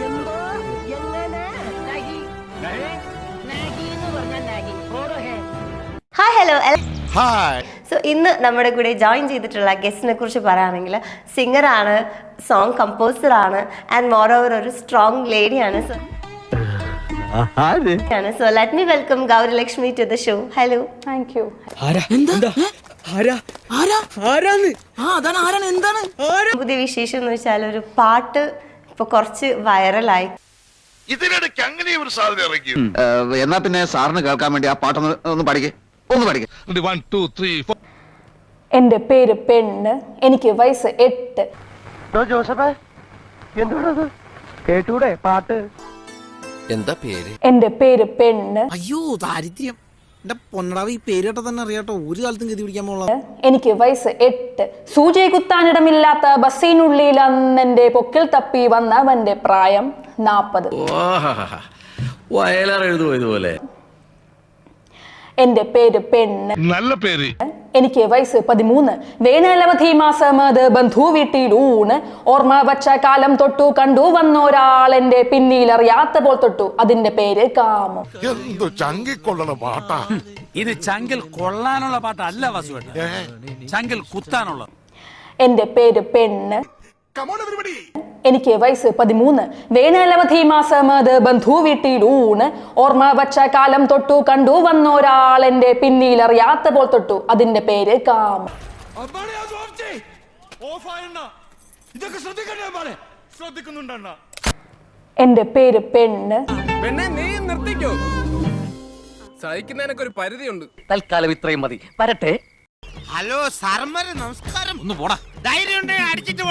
എന്തോ hello hi so ഇന്ന് നമ്മുടെ കൂടെ ജോയിൻ ചെയ്തിട്ടുള്ള ഗസ്റ്റിനെ കുറിച്ച് പറയുകയാണെങ്കിൽ സിംഗറാണ് സോങ് കമ്പോസറാണ് ആൻഡ് മോർ ഓവർ ഒരു strong ലേഡിയാണ് so so let me welcome Gauralakshmi to the show hello thank you പുതിയ വിശേഷം എന്ന് വെച്ചാൽ ഒരു പാട്ട് ഇപ്പൊ കുറച്ച് വൈറലായി. ഇതിനിടയ്ക്ക് അങ്ങനെ ഒരു സാധനം ഇറങ്ങി എന്നാ പിന്നെ സാറിന് കേൾക്കാൻ വേണ്ടി ആ പാട്ടൊന്ന് ഒന്ന് പഠിക്കേ. ഒന്ന് പഠിക്കേ. വൺ ടു ത്രീ ഫോർ എന്റെ പേര് പെണ്ണ്. എനിക്ക് വയസ്സ് എട്ട്. ജോസഫ് എന്തോടത് കേട്ടൂടെ പാട്ട്? എന്താ പേര്? എന്റെ പേര് പെണ്ണ്. അയ്യോ ദാരിദ്ര്യം. എന്റെ പൊന്നടാവ് ഈ പേരിട്ട തന്നെ അറിയാട്ടോ. ഒരു കാലത്തും ഗതി പിടിക്കാൻ എനിക്ക് വയസ്സ് എട്ട്. സൂചി കുത്താനിടമില്ലാത്ത ബസ്സിനുള്ളിൽ അന്നെന്റെ പൊക്കിൽ തപ്പി വന്നവന്റെ പ്രായം നാപ്പത്. വയലാർ എന്റെ പേര് പെണ്ണ്. നല്ല പേര്. എനിക്ക് വയസ്സ് പതിമൂന്ന്. വേനലവധി മാസം അത് ബന്ധു വീട്ടിലൂണ്. ഓർമ്മ വച്ച കാലം തൊട്ടു കണ്ടു വന്നൊരാൾ എന്റെ പിന്നിൽ അറിയാത്ത പോൽ തൊട്ടു. അതിന്റെ പേര് കാമം. എന്തു ചങ്കിക്കൊള്ളണ പാട്ടാ? ഇത് ചങ്കിൽ കൊള്ളാനുള്ള പാട്ടല്ല വസു ചങ്കിൽ കുത്താനുള്ള. എന്റെ പേര് പെണ്ണ്. എനിക്ക് വയസ്സ് പതിമൂന്ന്. വേനലവധി മാസം അത് ബന്ധു വീട്ടിലൂണ്. ഓർമ്മ വച്ച കാലം തൊട്ടു കണ്ടു വന്നൊരാൾ എന്റെ പിന്നിൽ അറിയാത്ത പോൽ തൊട്ടു. അതിന്റെ പേര് കാമ എന്റെ പേര് പെണ്ണ്. പെണ്ണെ നീ നിർത്തിക്കോ. സഹിക്കുന്നതിനൊക്കെ ഒരു പരിധിയുണ്ട്. തൽക്കാലം ഇത്രയും മതി. വരട്ടെ. ഹലോ സർമര് നമസ്കാരം. ഒന്ന് പോടാ. ധൈര്യം അടിച്ചിട്ട്